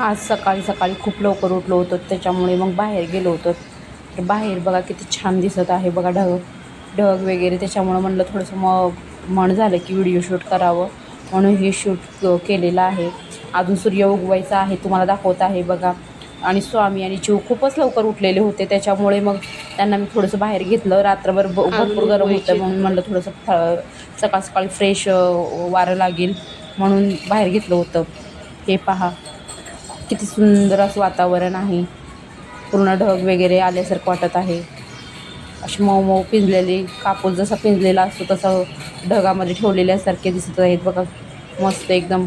आज सकाळी सकाळी खूप लवकर उठलो होतो त्याच्यामुळे मग बाहेर गेलो होतो. तर बाहेर बघा किती छान दिसत आहे बघा ढग ढग वगैरे. त्याच्यामुळं म्हणलं थोडंसं मग मन झालं की व्हिडिओ शूट करावं. म्हणून हे शूट केलेलं आहे. अजून सूर्य उगवायचा आहे तुम्हाला दाखवत आहे बघा. आणि स्वामी आणि चिव खूपच लवकर उठलेले होते त्याच्यामुळे मग त्यांना मी थोडंसं बाहेर घेतलं. रात्रभर भरपूर गरम होतं म्हणून म्हणलं थोडंसं सकाळ सकाळी फ्रेश वारं लागेल. म्हणून बाहेर घेतलं होतं. हे पहा. किती सुंदर असं वातावरण आहे. पूर्ण ढग वगैरे आल्यासारखं वाटत आहे. अशी मऊ मऊ पिंजलेली कापूस जसा पिंजलेला असतो तसं ढगामध्ये ठेवलेल्यासारखे दिसत आहेत. बघा मस्त एकदम.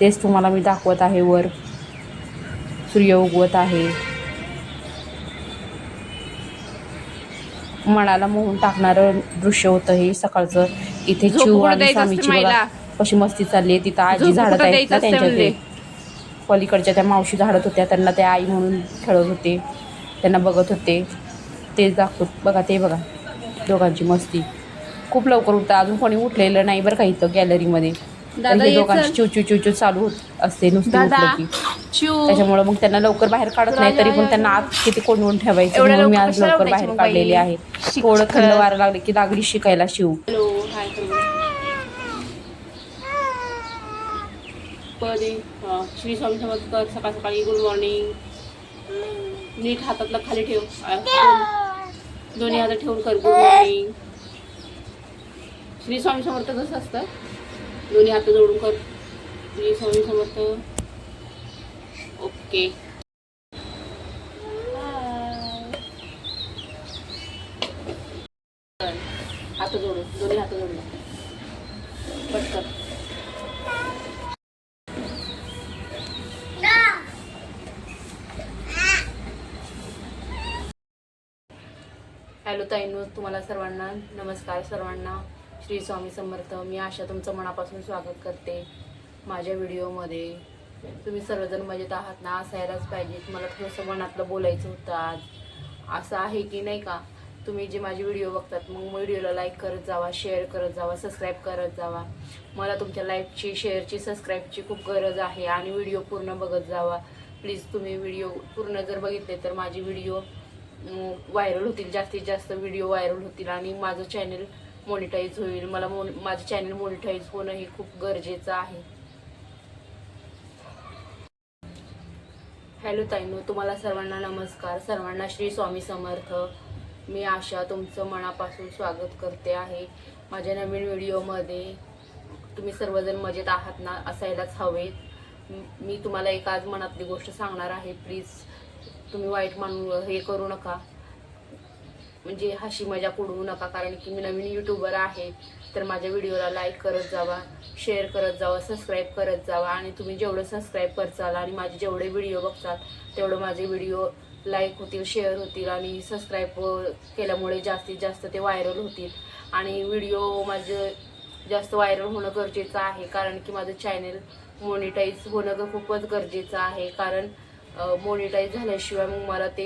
तेच तुम्हाला मी दाखवत आहे वर. सूर्य उगवत आहे. मनाला मोहून टाकणारं दृश्य होतं हे. सकाळचं इथे चिव आणि स्वामीची बघा? कशी मस्ती चालली आहे. तिथं आजी झाडत आहेत द्यायचं ना असतं त्यांच्या म्हणले? ते पलीकडच्या त्या मावशी झाडत होत्या त्यांना ते आई म्हणून खेळत होते. त्यांना बघत होते. ते दाखवत बघा ते बघा दोघांची मस्ती. खूप लवकर उठतं अजून कोणी उठलेलं नाही बरं का इथं गॅलरीमध्ये. दोघांची चल. चिवचिव चिवचिव चालू होत असते नुसती उठलं की. त्याच्यामुळे मग त्यांना लवकर बाहेर काढत नाही तरी पण त्यांना आत किती कोंडवून ठेवायचं म्हणून मी आज लवकर बाहेर काढलेले? आहे. थोडं थंड वारं लागले की लागली शिकायला शिव. हॅलो श्री स्वामी समर्थ सकाळ सकाळी गुड मॉर्निंग. नीट हातातला खाली ठेव. दोन्ही हातात ठेवून कर गुड मॉर्निंग. श्री स्वामी समर्थ कसं असतं? दोन्ही हात जोडून कर. श्री स्वामी समर्थ. ओके. हात जोडून दोन्ही हात जोडून. पटकन. हॅलो ताईनो तुम्हाला सर्वांना नमस्कार. सर्वांना श्री स्वामी समर्थ. मी आशा तुमचं मनापासून स्वागत करते माझ्या व्हिडिओमध्ये. तुम्ही सर्वजण मजेत आहात ना? असायलाच पाहिजे. मला थोडंसं मनातलं बोलायचं होतं आज. असं आहे की नाही का? तुम्ही जे माझे व्हिडिओ बघतात मग व्हिडिओला लाईक करत जावा शेअर करत जावा सबस्क्राईब करत जावा. मला तुमच्या लाईकची शेअरची सबस्क्राईबची खूप गरज आहे आणि व्हिडिओ पूर्ण बघत जावा. प्लीज तुम्ही व्हिडिओ पूर्ण जर बघितले तर माझी व्हिडिओ व्हायरल होतील जास्तीत जास्त व्हिडिओ व्हायरल होतील आणि माझं चॅनल मॉनिटाईज होईल. मला मोन माझं चॅनल मॉनिटाईज होणं हे खूप गरजेचं आहे. हॅलो ताईनो तुम्हाला सर्वांना नमस्कार. सर्वांना श्री स्वामी समर्थ. मी आशा तुमचं मनापासून स्वागत करते आहे. माझ्या नवीन व्हिडिओमध्ये तुम्ही सर्वजण मजेत आहात ना असायलाच हवेत. मी तुम्हाला एक आज मनातली गोष्ट सांगणार आहे. प्लीज तुम्ही वाईट मानू हे करू नका. म्हणजे हशी मजाक उडवू नका कारण की मी नवीन युट्यूबर आहे. तर माझ्या व्हिडिओला लाईक करत जावा शेअर करत जावा सबस्क्राईब करत जावा. आणि तुम्ही जेवढं सबस्क्राईब करचाल आणि माझे जेवढे व्हिडिओ बघताल तेवढं माझे व्हिडिओ लाईक होतील शेअर होतील आणि सबस्क्राईब केल्यामुळे जास्तीत जास्त ते व्हायरल होतील. आणि व्हिडिओ माझं जास्त व्हायरल होणं गरजेचं आहे कारण की माझं चॅनल मोनिटाईज होणं खूपच गरजेचं आहे. कारण मोनिटाईज झाल्याशिवाय मग मला ते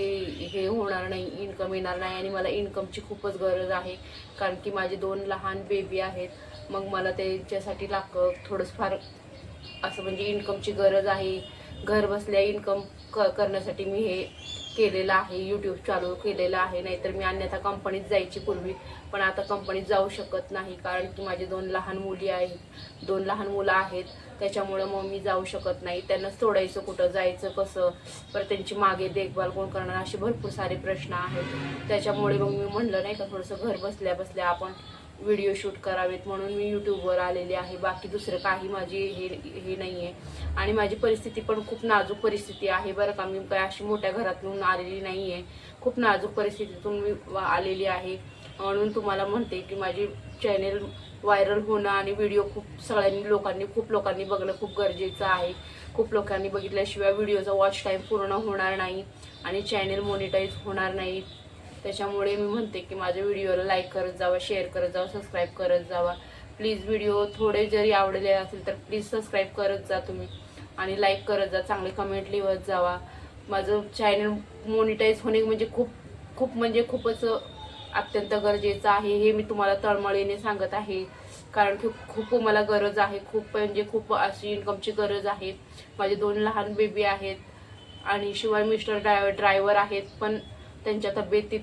हे होणार नाही इन्कम येणार नाही आणि मला इन्कमची खूपच गरज आहे. कारण की माझे दोन लहान बेबी आहेत. मग मला त्यांच्यासाठी लाक थोडंसं फार असं म्हणजे इन्कमची गरज आहे. घर बसल्या इन्कम क करण्यासाठी मी हे केलेलं आहे यूट्यूब चालू केलेलं आहे नाहीतर मी अन्यथा कंपनीत जायची पूर्वी. पण आता कंपनीत जाऊ शकत नाही कारण की माझे दोन लहान मुली आहेत. दोन लहान मुलं आहेत त्याच्यामुळं मग मी जाऊ शकत नाही. त्यांना सोडायचं कुठं जायचं कसं? परत त्यांची मागे देखभाल कोण करणार? असे भरपूर सारे प्रश्न आहेत. त्याच्यामुळे मग मी म्हणलं नाही का थोडंसं घर बसल्या बसल्या आपण व्हिडिओ शूट करावेत म्हणून मी यूट्यूबवर आलेले आहे. बाकी दुसरं काही माझी हे हे नाही आहे आणि माझी परिस्थिती पण खूप नाजूक परिस्थिती आहे बरं का. मी काय अशी मोठ्या घरातून आलेली नाही आहे खूप नाजूक परिस्थितीतून मी आलेली आहे. म्हणून तुम्हाला म्हणते की माझी चॅनेल व्हायरल होणं आणि व्हिडिओ खूप सगळ्यांनी लोकांनी खूप लोकांनी बघणं खूप गरजेचं आहे. खूप लोकांनी बघितल्याशिवाय व्हिडिओचा वॉच टाईम पूर्ण होणार नाही आणि चॅनेल मोनिटाईज होणार नाही. त्याच्यामुळे मी म्हणते की माझ्या व्हिडिओला लाईक करत जावा शेअर करत जावा सबस्क्राईब करत जावा. प्लीज व्हिडिओ थोडे जरी आवडले असेल तर प्लीज सबस्क्राईब करत जा तुम्ही. आणि लाईक करत जा चांगले कमेंट लिहत जावा. माझं चॅनल मोनिटाईज होणे म्हणजे खूप खूप म्हणजे खूपच अत्यंत गरजेचं आहे. हे मी तुम्हाला तळमळीने सांगत आहे. कारण की खूप मला गरज आहे. खूप म्हणजे खूप अशी इन्कमची गरज आहे. माझे दोन लहान बेबी आहेत. आणि शिवाय मिस्टर ड्राय ड्रायव्हर आहेत. पण त्यांच्या तब्येतीत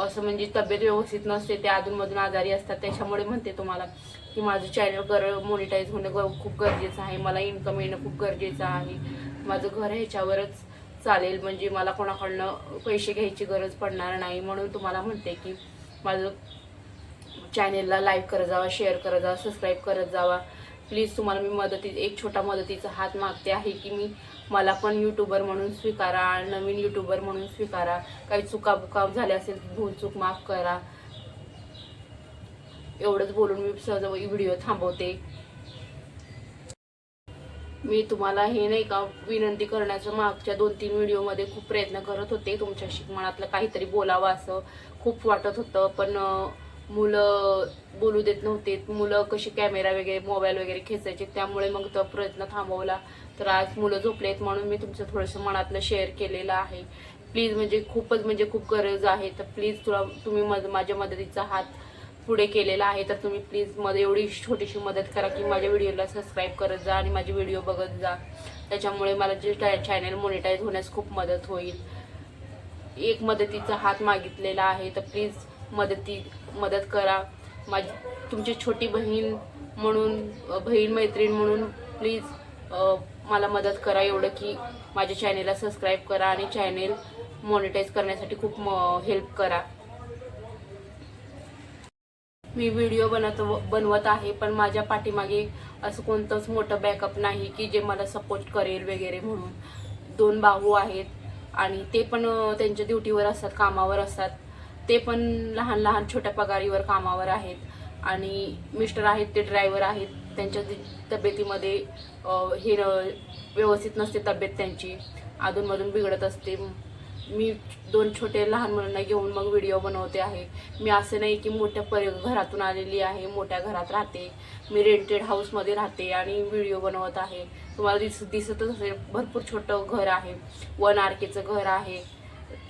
असं म्हणजे तब्येत व्यवस्थित नसते ते अधूनमधून आजारी असतात. त्याच्यामुळे म्हणते तुम्हाला की माझं चॅनल गर मोनिटाईज होणं ग खूप गरजेचं आहे. मला इन्कम येणं खूप गरजेचं आहे. माझं घर ह्याच्यावरच चालेल. म्हणजे मला कोणाकडनं पैसे घ्यायची गरज पडणार नाही. म्हणून तुम्हाला म्हणते की माझं चॅनेलला लाईक करत जावा शेअर करत जावा सबस्क्राईब करत जावा. प्लीज तुम्हाला मी मदती एक छोटा मदतीचा हात मागते आहे की मी मला पण यूट्यूबर म्हणून स्वीकारा नवीन यूट्यूबर म्हणून स्वीकारा. काही चुकाबुका झाल्या असेल भूल चूक माफ करा. एवढंच बोलून मी सहज व्हिडिओ थांबवते. मी तुम्हाला हे नाही का विनंती करण्याचं मागच्या दोन तीन व्हिडिओमध्ये खूप प्रयत्न करत होते. तुमच्याशी मनातलं काहीतरी बोलावं असं खूप वाटत होतं. पण मुलं बोलू देत नव्हते. मुलं कशी कॅमेरा वगैरे मोबाईल वगैरे खेचायचे त्यामुळे मग तो प्रयत्न थांबवला. तर आज मुलं झोपलेत म्हणून मी तुमचं थोडंसं मनातलं शेअर केलेलं आहे. प्लीज म्हणजे खूपच म्हणजे खूप गरज आहे. तर प्लीज तुला तुम्ही मद माझ्या मदतीचा हात पुढे केलेला आहे. तर तुम्ही प्लीजमध्ये एवढी छोटीशी मदत करा की माझ्या व्हिडिओला सबस्क्राईब करत जा आणि माझे व्हिडिओ बघत जा. त्याच्यामुळे मला जे चॅनल मोनिटाईज होण्यास खूप मदत होईल. एक मदतीचा हात मागितलेला आहे. तर प्लीज मदती मदत करा. माझी तुमची छोटी बहीण म्हणून बहीण मैत्रीण म्हणून प्लीज मला मदत करा. एवढं की माझ्या चॅनेलला सबस्क्राईब करा आणि चॅनेल मॉनिटाईज करण्यासाठी खूप हेल्प करा. मी व्हिडिओ बनत बनवत आहे पण माझ्या पाठीमागे असं कोणतंच मोठं बॅकअप नाही की जे मला सपोर्ट करेल वगैरे म्हणून. दोन भाऊ आहेत आणि ते पण त्यांच्या ड्युटीवर असतात कामावर असतात. ते पण लहान लहान छोट्या पगारीवर कामावर आहेत. आणि मिस्टर आहेत ते ड्रायव्हर आहेत. त्यांच्या ती- तब्येतीमध्ये हे व्यवस्थित नसते तब्येत त्यांची. अधूनमधून बिघडत असते. मी दोन छोटे लहान मुलांना घेऊन मग व्हिडिओ बनवते आहे. मी असं नाही की मोठ्या परि घरातून आलेली आहे मोठ्या घरात राहते. मी रेंटेड हाऊसमध्ये राहते आणि व्हिडिओ बनवत आहे. तुम्हाला दिस दिसतच असेल भरपूर छोटं घर आहे. वन आर केचं घर आहे.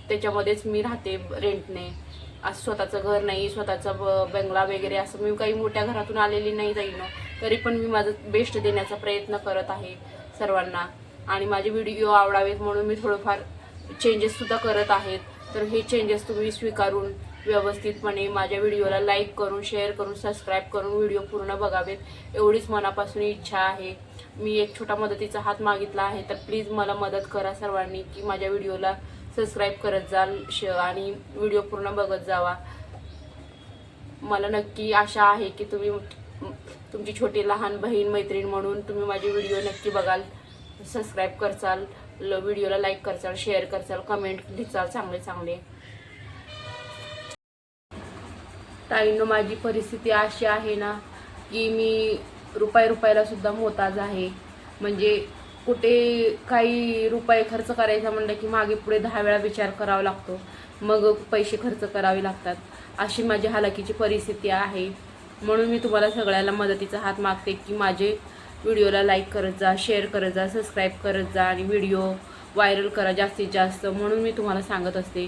त्याच्यामध्येच मी राहते रेंटने असं स्वतःचं घर नाही स्वतःचा ब- बंगला वगैरे असं मी काही मोठ्या घरातून आलेली नाही जाईन. तरी पण मी माझं बेस्ट देण्याचा प्रयत्न करत आहे सर्वांना. आणि माझे व्हिडिओ आवडावेत म्हणून मी थोडंफार चेंजेससुद्धा करत आहेत. तर हे चेंजेस तुम्ही स्वीकारून व्यवस्थितपणे माझ्या व्हिडिओला लाईक करून शेअर करून सबस्क्राईब करून व्हिडिओ पूर्ण बघावेत. एवढीच मनापासून इच्छा आहे. मी एक छोटा मदतीचा हात मागितला आहे. तर प्लीज मला मदत करा सर्वांनी की माझ्या व्हिडिओला सबस्क्राईब करत जाल श आणि व्हिडिओ पूर्ण बघत जावा. मला नक्की आशा आहे की तुम्ही तुमची छोटी लहान बहीण मैत्रीण म्हणून तुम्ही माझे व्हिडिओ नक्की बघाल. सबस्क्राईब करचाल ल- व्हिडिओला लाईक करचाल शेअर करचाल कमेंट लिहिचाल चांगले चांगले. ताईंनो माझी परिस्थिती अशी आहे ना की मी रुपये रुपयाला सुद्धा मोताज आहे. म्हणजे कुठे काही रुपये खर्च करायचा म्हणलं की मागे पुढे दहा वेळा विचार करावा लागतो. मग पैसे खर्च करावे लागतात. अशी माझी हालाकीची परिस्थिती आहे. म्हणून मी तुम्हाला सगळ्याला मदतीचा हात मागते की माझे व्हिडिओला लाईक करत जा शेअर करत जा सबस्क्राईब करत जा आणि व्हिडिओ व्हायरल करा जास्तीत जास्त. म्हणून मी तुम्हाला सांगत असते